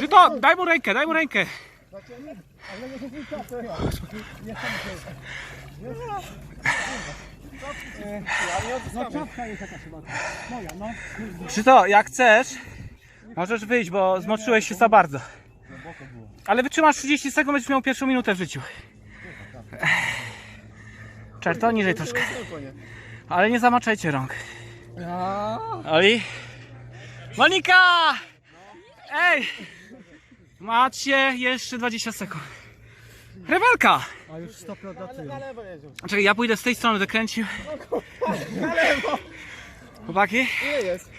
Żyto, daj mu rękę, daj mu rękę. Żyto, jak chcesz, możesz wyjść, bo zmoczyłeś się za bardzo. Ale wytrzymasz 30 sekund, będziesz miał pierwszą minutę w życiu. Czerwony, to niżej troszkę. Ale nie zamaczajcie rąk. Oli? Monika! Ej! Macie jeszcze 20 sekund. Rewelka! A już 100 do tyłu. Czekaj, ja pójdę z tej strony, wykręcił. Chłopaki? Ile jest?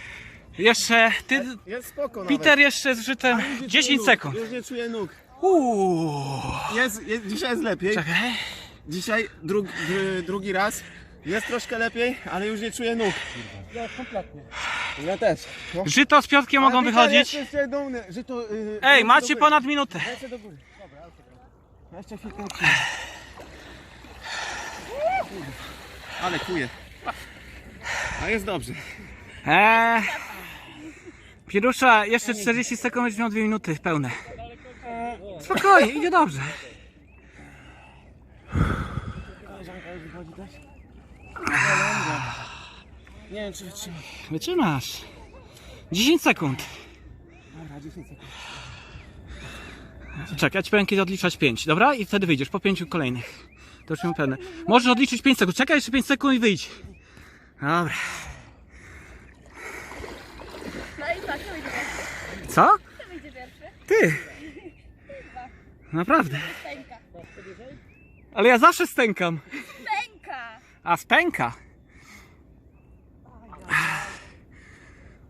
Jeszcze, ty, Jest spoko Peter jeszcze z żytem 10 sekund. Już nie czuję nóg. Uuu. Jest, jest, dzisiaj jest lepiej. Czekaj. Dzisiaj drug, dru- drugi raz. Jest troszkę lepiej, ale już nie czuję nóg. Ja kompletnie. Ja też. No. Żyto z Piotkiem mogą wychodzić. Jeszcze dumny, że to... Yy, Ej, macie ponad minutę. Lecę do góry. Dobra, ja Jeszcze chwilkę. Ale kuje. A jest dobrze. Eee. Pirusza, jeszcze 40 sekund, będziesz miał 2 minuty pełne. Spokojnie, idzie dobrze. Koleżanka już wychodzi też? Nie wiem czy wytrzymam. Wytrzymasz. 10 sekund. Dobra, 10 sekund. Czekaj, ja ci powiem kiedy odliczać 5, dobra? I wtedy wyjdziesz, po 5 kolejnych. To już mam pewne. Możesz odliczyć 5 sekund. Czekaj jeszcze 5 sekund i wyjdź. Dobra. No i tak, kto wyjdzie pierwszy? Co? Kto wyjdzie pierwszy? Ty. Naprawdę. Ale ja zawsze stękam. Pęka! A spęka. Uuu. Jak? Zajść. Chyba, że ja cię widzę przed chwilą. Dobra? Nie dasz, nie dasz rady? Gdyby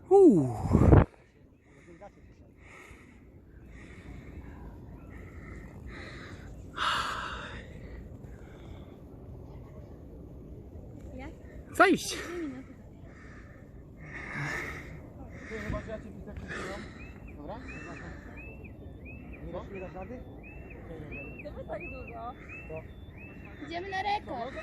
tak dużo. Idziemy na rekord.